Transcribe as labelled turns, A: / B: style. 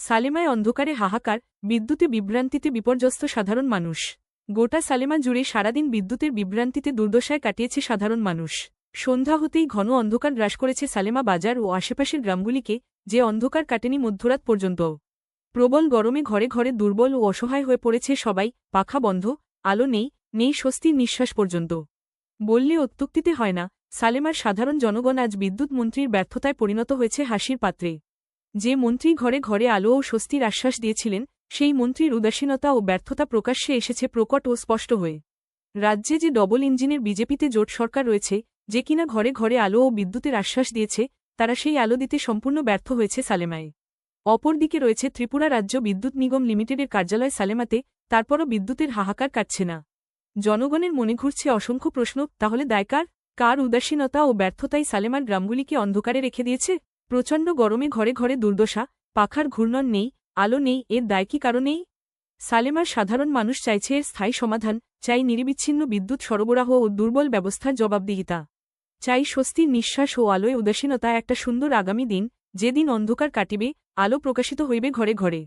A: সালেমায় অন্ধকারে হাহাকার, বিদ্যুতে বিভ্রান্তিতে বিপর্যস্ত সাধারণ মানুষ। গোটা সালেমা জুড়ে সারাদিন বিদ্যুতের বিভ্রান্তিতে দুর্দশায় কাটিয়েছে সাধারণ মানুষ। সন্ধ্যা হতেই ঘন অন্ধকার গ্রাস করেছে সালেমা বাজার ও আশেপাশের গ্রামগুলিকে, যে অন্ধকার কাটেনি মধ্যরাত পর্যন্ত। প্রবল গরমে ঘরে ঘরে দুর্বল ও অসহায় হয়ে পড়েছে সবাই, পাখা বন্ধ, আলো নেই নেই স্বস্তির নিঃশ্বাস পর্যন্ত। বললে অত্যুক্তিতে হয় না, সালেমার সাধারণ জনগণ আজ বিদ্যুৎ মন্ত্রীর ব্যর্থতায় পরিণত হয়েছে হাসির পাত্রে। যে মন্ত্রী ঘরে ঘরে আলো ও স্বস্তির আশ্বাস দিয়েছিলেন, সেই মন্ত্রীর উদাসীনতা ও ব্যর্থতা প্রকাশ্যে এসেছে প্রকট ও স্পষ্ট হয়ে। রাজ্যে যে ডবল ইঞ্জিনের বিজেপিতে জোট সরকার রয়েছে, যে কিনা ঘরে ঘরে আলো ও বিদ্যুতের আশ্বাস দিয়েছে, তারা সেই আলো দিতে সম্পূর্ণ ব্যর্থ হয়েছে সালেমায়। অপরদিকে রয়েছে ত্রিপুরা রাজ্য বিদ্যুৎ নিগম লিমিটেডের কার্যালয় সালেমাতে, তারপরও বিদ্যুতের হাহাকার কাটছে না। জনগণের মনে ঘুরছে অসংখ্য প্রশ্ন, তাহলে দায়কার? কার উদাসীনতা ও ব্যর্থতাই সালেমার গ্রামগুলিকে অন্ধকারে রেখে দিয়েছে? প্রচণ্ড গরমে ঘরে ঘরে দুর্দশা, পাখার ঘূর্ণন নেই, আলো নেই, এর দায় কি কারণেই সালেমার সাধারণ মানুষ চাইছে এর স্থায়ী সমাধান, চাই নিরবিচ্ছিন্ন বিদ্যুৎ সরবরাহ ও দুর্বল ব্যবস্থার জবাবদিহিতা। চাই স্বস্তির নিঃশ্বাস ও আলোয় উদাসীনতা একটা সুন্দর আগামী দিন, যেদিন অন্ধকার কাটিবে, আলো প্রকাশিত হইবে ঘরে ঘরে।